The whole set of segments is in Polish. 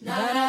Gdy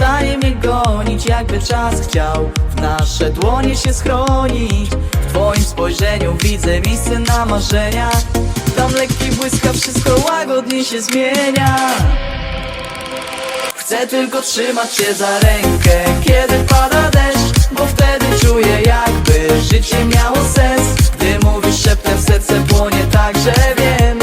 świat przestaje mnie gonić Jakby czas chciał w nasze dłonie się schronić. W twoim spojrzeniu widzę miejsce na marzenia Tam lekki błyska, wszystko łagodnie się zmienia. Chcę tylko trzymać cię za rękę Kiedy pada deszcz Bo wtedy czuję jakby życie miało sens. Gdy mówisz szeptem serce płonie tak, że wiem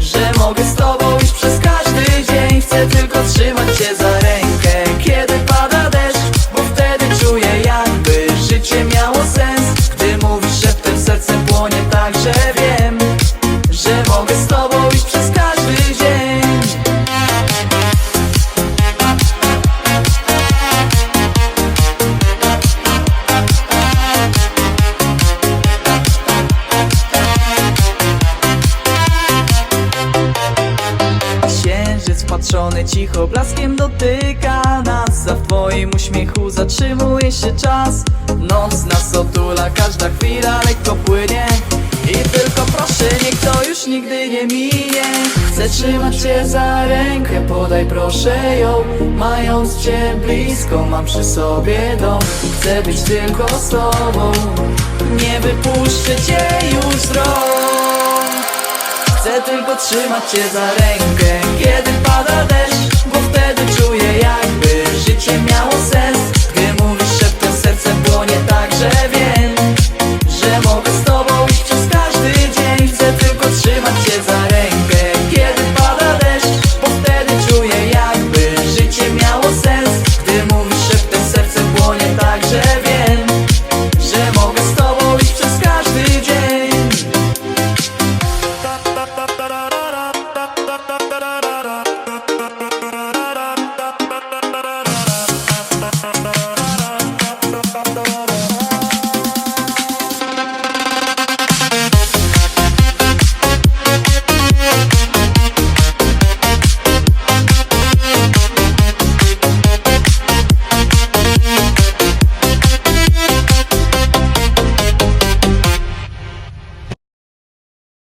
Że mogę z tobą iść przez każdy dzień. Chcę tylko trzymać cię za rękę Kiedy pada deszcz Bo wtedy czuję jakby życie miało sens Księżyc patrzony cicho blaskiem dotyka nas. A w twoim uśmiechu zatrzymuje się czas. Noc nas otula, każda chwila lekko płynie. I tylko proszę, niech to już nigdy nie minie. Chcę trzymać cię za rękę, podaj proszę ją. Mając cię blisko, mam przy sobie dom. Chcę być tylko z tobą Nie wypuszczę cię już z rąk Chcę tylko trzymać cię za rękę Kiedy pada deszcz Bo wtedy